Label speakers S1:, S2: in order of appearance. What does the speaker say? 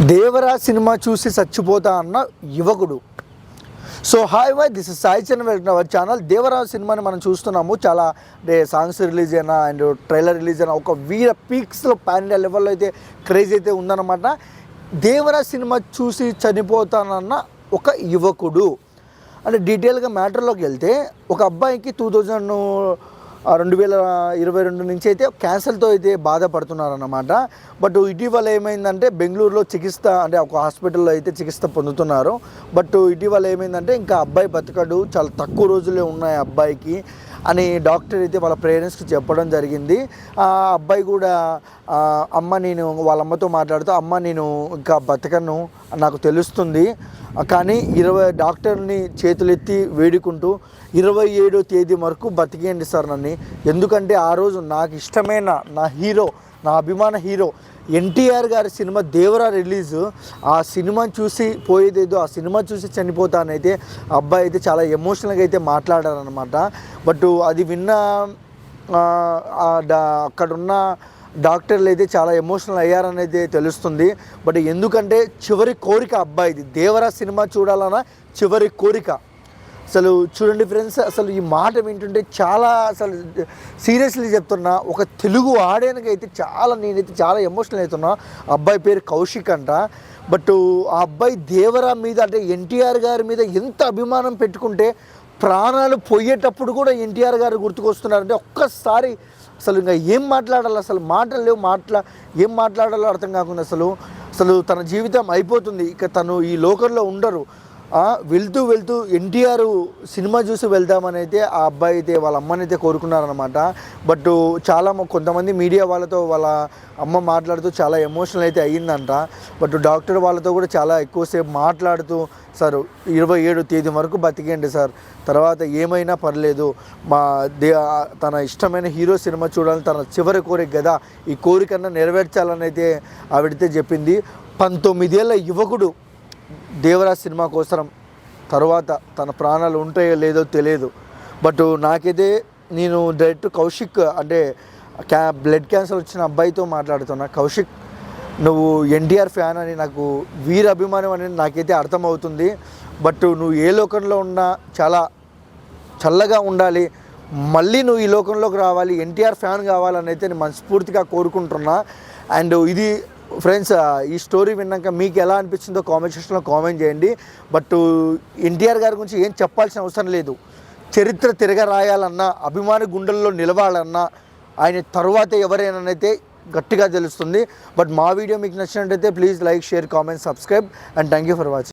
S1: Devara cinema చూసి చచ్చిపోతా అన్న యువకుడు. So hi why this is Sai Chandra our channel. Devara సినిమాని మనం చూస్తున్నాము. చాలా అంటే సాంగ్స్ రిలీజ్ అయినా అండ్ ట్రైలర్ రిలీజ్ అయినా ఒక వీర పీక్స్లో పాన్ ఇండియా లెవెల్లో అయితే క్రేజ్ అయితే ఉందన్నమాట. దేవరా సినిమా చూసి చనిపోతానన్న ఒక యువకుడు. అంటే డీటెయిల్గా మ్యాటర్లోకి వెళ్తే ఒక అబ్బాయికి టూ థౌజండ్ రెండు వేల ఇరవై రెండు నుంచి అయితే క్యాన్సర్తో అయితే బాధపడుతున్నారన్నమాట. బట్ ఇటీవల ఏమైందంటే బెంగళూరులో చికిత్స అంటే ఒక హాస్పిటల్లో అయితే చికిత్స పొందుతున్నారు. బట్ ఇటీవల ఏమైందంటే ఇంకా అబ్బాయి బతకడు చాలా తక్కువ రోజులే ఉన్నాయి అబ్బాయికి అని డాక్టర్ అయితే వాళ్ళ పేరెంట్స్కి చెప్పడం జరిగింది. ఆ అబ్బాయి కూడా అమ్మ నేను వాళ్ళ అమ్మతో మాట్లాడుతూ అమ్మ నేను ఇంకా బతకను నాకు తెలుస్తుంది. కానీ ఇరవై డాక్టర్ని చేతులెత్తి వేడుకుంటూ ఇరవై ఏడో తేదీ వరకు బతికేయండి సార్ నన్ను. ఎందుకంటే ఆ రోజు నాకు ఇష్టమైన నా హీరో నా అభిమాన హీరో ఎన్టీఆర్ గారి సినిమా దేవరా రిలీజ్. ఆ సినిమా చూసి పోయేదేదో ఆ సినిమా చూసి చనిపోతానైతే ఆ అబ్బాయి అయితే చాలా ఎమోషనల్గా అయితే మాట్లాడారనమాట బట్ అది విన్న అక్కడున్న డాక్టర్లు అయితే చాలా ఎమోషనల్ అయ్యారనేది తెలుస్తుంది. బట్ ఎందుకంటే చివరి కోరిక అబ్బాయిది. దేవరా సినిమా చూడాలన్న చివరి కోరిక. అసలు చూడండి ఫ్రెండ్స్ అసలు ఈ మాట వింటుంటే చాలా అసలు సీరియస్లీ చెప్తున్నా. ఒక తెలుగు ఆడేనకైతే చాలా నేనైతే చాలా ఎమోషనల్ అవుతున్నా. అబ్బాయి పేరు కౌశిక్ అంట. బట్ ఆ అబ్బాయి దేవరా మీద అంటే ఎన్టీఆర్ గారి మీద ఎంత అభిమానం పెట్టుకుంటే ప్రాణాలు పోయేటప్పుడు కూడా ఎన్టీఆర్ గారు గుర్తుకొస్తున్నారంటే ఒక్కసారి అసలు ఇంకా ఏం మాట్లాడాలి? అసలు మాటలు లేవు మాట్లా ఏం మాట్లాడాలో అర్థం కాకుండా అసలు అసలు తన జీవితం అయిపోతుంది. ఇక తను ఈ లోకంలో ఉండరు. వెళ్తూ వెళ్తూ ఎన్టీఆర్ సినిమా చూసి వెళ్దామని అయితే ఆ అబ్బాయి అయితే వాళ్ళ అమ్మని అయితే కోరుకున్నారనమాట బట్ చాలా కొంతమంది మీడియా వాళ్ళతో వాళ్ళ అమ్మ మాట్లాడుతూ చాలా ఎమోషనల్ అయితే అయ్యిందంట. బట్ డాక్టర్ వాళ్ళతో కూడా చాలా ఎక్కువసేపు మాట్లాడుతూ సార్ ఇరవై ఏడు తేదీ వరకు బతికేయండి సార్. తర్వాత ఏమైనా పర్లేదు. మా దే తన ఇష్టమైన హీరో సినిమా చూడాలని తన చివరి కోరిక కదా ఈ కోరికన్నా నెరవేర్చాలని అయితే ఆవిడైతే చెప్పింది. పంతొమ్మిదేళ్ళ యువకుడు దేవరాజ్ సినిమా కోసం తర్వాత తన ప్రాణాలు ఉంటాయో లేదో తెలియదు. బట్ నాకైతే నేను డైరెక్ట్ కౌశిక్ అంటే క్యా బ్లడ్ క్యాన్సర్ వచ్చిన అబ్బాయితో మాట్లాడుతున్నా. కౌశిక్ నువ్వు ఎన్టీఆర్ ఫ్యాన్ అని నాకు వీర అభిమానం అనేది నాకైతే అర్థమవుతుంది. బట్ నువ్వు ఏ లోకంలో ఉన్నా చాలా చల్లగా ఉండాలి. మళ్ళీ నువ్వు ఈ లోకంలోకి రావాలి. ఎన్టీఆర్ ఫ్యాన్ కావాలని అయితే నేను మనస్ఫూర్తిగా కోరుకుంటున్నా. అండ్ ఇది ఫ్రెండ్స్ ఈ స్టోరీ విన్నాక మీకు ఎలా అనిపించిందో కామెంట్ సెక్షన్లో కామెంట్ చేయండి. బట్ ఎన్టీఆర్ గారి గురించి ఏం చెప్పాల్సిన అవసరం లేదు. చరిత్ర తిరగ రాయాలన్నా అభిమాని గుండెల్లో నిలవాలన్నా ఆయన తరువాత ఎవరైనానైతే గట్టిగా తెలుస్తుంది. బట్ మా వీడియో మీకు నచ్చినట్టయితే please like share comment subscribe and thank you for watching.